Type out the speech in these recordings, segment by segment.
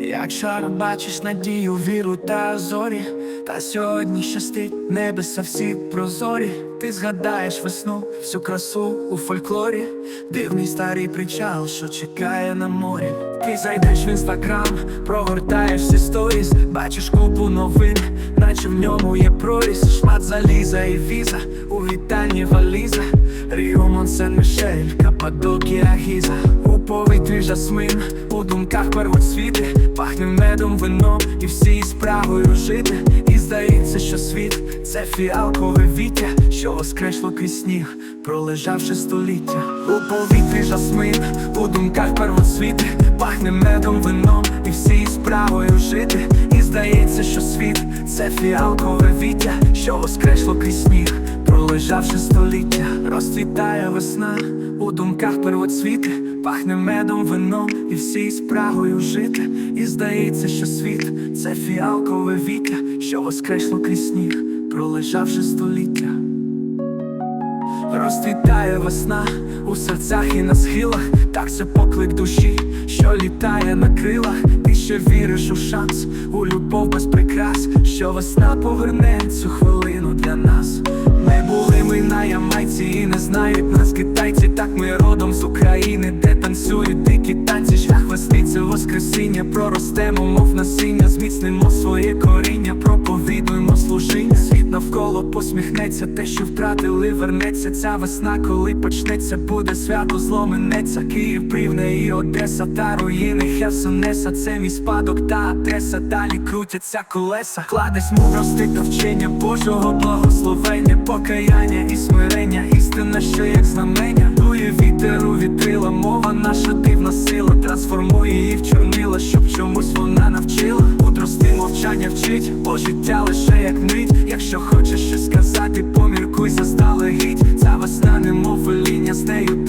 Як вчора бачиш надію, віру та зорі, та сьогодні щастить небеса всі прозорі. Ти згадаєш весну, всю красу у фольклорі, дивний старий причал, що чекає на морі. Ти зайдеш в інстаграм, прогортаєш всі сторіс, бачиш купу новин, наче в ньому є проріз, шмат заліза і віза, у вітальні валіза, Ріо Монсен Мішель, Каппадокія Гіза, повітрі жасмин, у думках первоцвіти, пахне медом, вином і всі справою жити. І здається, що світ це фіалкове віття, що воскресло крізь сніг, пролежавши століття. У повітрі жасмин, у думках первоцвіти, пахне медом, вином і всі справою жити. І здається, що світ це фіалкове віття, що воскресло крізь сніг, пролежавши століття, розцвітає весна, у думках первоцвіти, пахне медом, вином і всі спрагою жити. І здається, що світ це фіалкове віття, що воскресло крізь сніг, пролежавши століття. Розцвітає весна у серцях і на схилах, так це поклик душі, що літає на крилах. Ти ще віриш у шанс, у любов без прикрас, що весна поверне цю хвилину для нас. Ми були ми на Ямайці і не знають нас китайці. Так ми родом з України, де танцюють дикі танці. Шлях це воскресіння, проростемо, мов насіння, зміцнимо своє коріння, проповідуємо служіння. Навколо посміхнеться, те, що втратили, вернеться. Ця весна, коли почнеться, буде свято, зломенеться. Київ, Рівне і Одеса та руїни Херсонеса. Це мій спадок та адреса. Далі крутяться колеса. Кладесь мудрости та вчення Божого благословення, покаяння і смирення. Істина, що як знамення. Дує у вітрила, мова наша дивна сила. Трансформує її в чорнила, щоб чомусь мовчання вчить, бо життя лише як мить. Якщо хочеш щось сказати, поміркуй заздалегідь. Ця весна, немов веління, з нею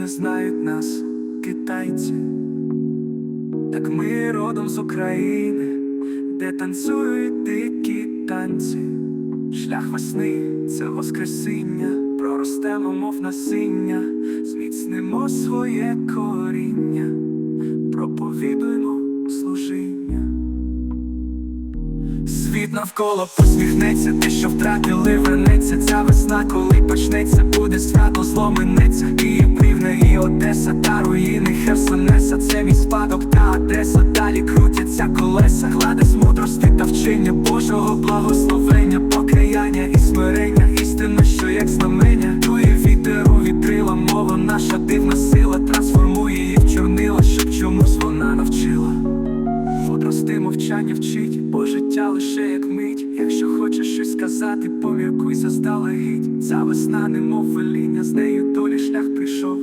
не знають нас китайці. Так ми родом з України, де танцюють дикі танці. Шлях весни це воскресіння, проростемо, мов насіння, зміцнимо своє коріння, проповідуємо служіння. Світ навколо посміхнеться, те, що втратили, вернеться Ця весна, коли почнеться, буде свято, зломенеться Київ, і Одеса та руїни Херсонеса. Це мій спадок та адреса, далі крутяться колеса. Кладе мудрости та вчення Божого благословення, покаяння і смирення. Істина, що як знамення, дує вітер у вітрила, мова наша. Дивна сила, трансформує її в чорнила, щоб чомусь вона навчила. Мудрости мовчання вчить, бо життя лише як мить. Якщо хочеш щось сказати, поміркуй заздалегідь. Ця весна, немов веління, з нею долі шлях прийшов,